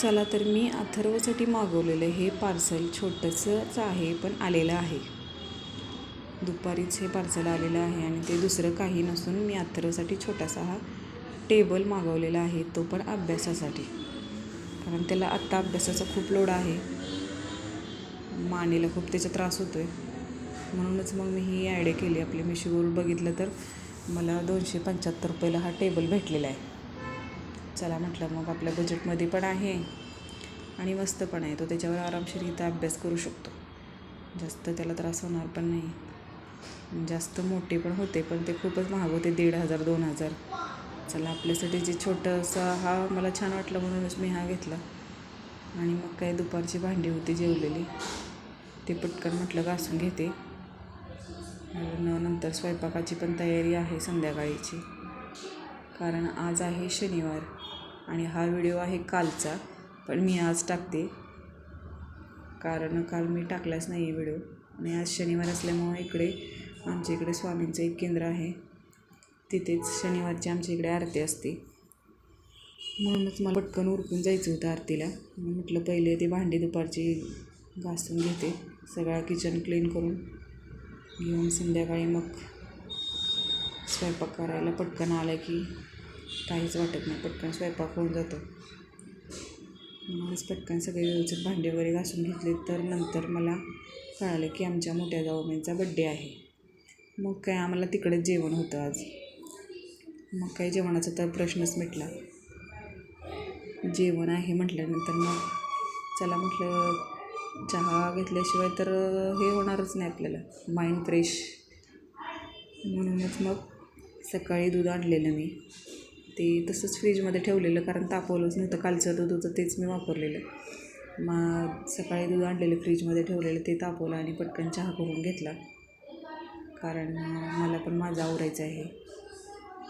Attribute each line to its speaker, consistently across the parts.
Speaker 1: चला तर मी अथर्वसाठी मागवलेलं हे पार्सल छोटंसंच आहे पण आलेलं आहे. दुपारीच हे पार्सल आलेलं आहे आणि ते दुसरं काही नसून मी अथर्वसाठी छोटासा हा टेबल मागवलेला आहे तो पण अभ्यासासाठी. कारण त्याला आत्ता अभ्यासाचा खूप लोड आहे. मानेला खूप त्याचा त्रास होतो आहे म्हणूनच मग मी ही ॲड केली. आपली मिशोवर बघितलं तर मला दोनशे पंच्याहत्तर रुपयाला हा टेबल भेटलेला आहे. चला म्हटलं मग आपल्या बजेटमध्ये पण आहे आणि मस्त पण आहे. तो त्याच्यावर आरामशीरित्या अभ्यास करू शकतो. जास्त त्याला त्रास होणार पण नाही. जास्त मोठे पण होते पण ते खूपच महाग होते दीड हजार दोन हजार. चला आपल्यासाठी जे छोटंसं हा मला छान वाटलं म्हणूनच मी हा घेतला. आणि मग काय दुपारची भांडी होती जेवलेली. ते पटकन म्हटलं घासून घेते. आणि नंतर स्वयंपाकाची पण तयारी आहे संध्याकाळीची. कारण आज आहे शनिवार आणि हा व्हिडिओ आहे कालचा पण मी आज टाकते. कारण काल मी टाकलाच नाही आहे व्हिडिओ आणि आज शनिवार असल्यामुळं इकडे आमच्या इकडे स्वामींचं एक केंद्र आहे. तिथेच शनिवारची आमच्या इकडे आरती असते. म्हणूनच मला पटकन उरकून जायचं होतं आरतीला. म्हटलं पहिले ती भांडी दुपारची घासून घेते. सगळा किचन क्लीन करून घेऊन संध्याकाळी मग स्वयंपाक करायला पटकन आलं की काहीच वाटत नाही. पटकन स्वयंपाक होऊन जातो. म्हणूनच पटकन सगळे व्यवस्थित भांडे वगैरे घासून घेतले तर नंतर मला कळालं की आमच्या मोठ्या जाऊबाईंचा बड्डे आहे. मग काय आम्हाला तिकडेच जेवण होतं आज. मग काही जेवणाचा तर प्रश्नच मिटला. जेवण आहे म्हटल्यानंतर मग चला म्हटलं चहा घेतल्याशिवाय तर हे होणारच नाही आपल्याला. माइंड फ्रेश म्हणूनच मग सकाळी दूध आणलेलं मी. ते तसंच फ्रीजमध्ये ठेवलेलं कारण तापवलंच नव्हतं. कालचं दूध होतं तेच मी वापरलेलं. मग सकाळी दूध आणलेलं फ्रीजमध्ये ठेवलेलं ते तापवलं आणि पटकन चहा करून घेतला. कारण मला पण माझं आवरायचं आहे.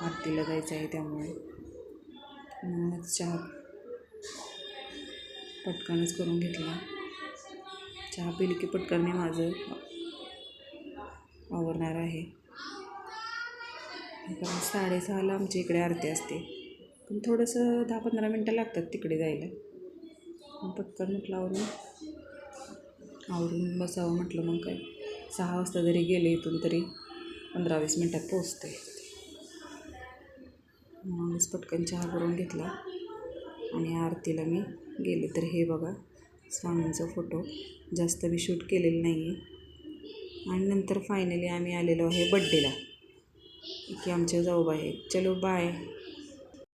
Speaker 1: आरतीला जायचं आहे त्यामुळे. म्हणूनच चहा पटकनच करून घेतला. चहा पिली की पटकन मी माझं आवरणार आहे. कारण साडेसहाला आमच्या इकडे आरती असते. पण थोडंसं दहा पंधरा मिनटं लागतात तिकडे जायला. पटकन म्हटलं आवरून आवरून बसावं म्हटलं मग काय. सहा वाजता जरी गेले इथून तरी पंधरा वीस मिनटात पोचते मग पटकन चहा करून घेतला. आणि आरतीला मी गेले. तर हे बघा स्वामींचा फोटो. जास्त मी शूट केलेलं नाही आहे आणि नंतर फायनली आम्ही आलेलो आहे बड्डेला की आमच्या जाऊ आहेत चलो बाय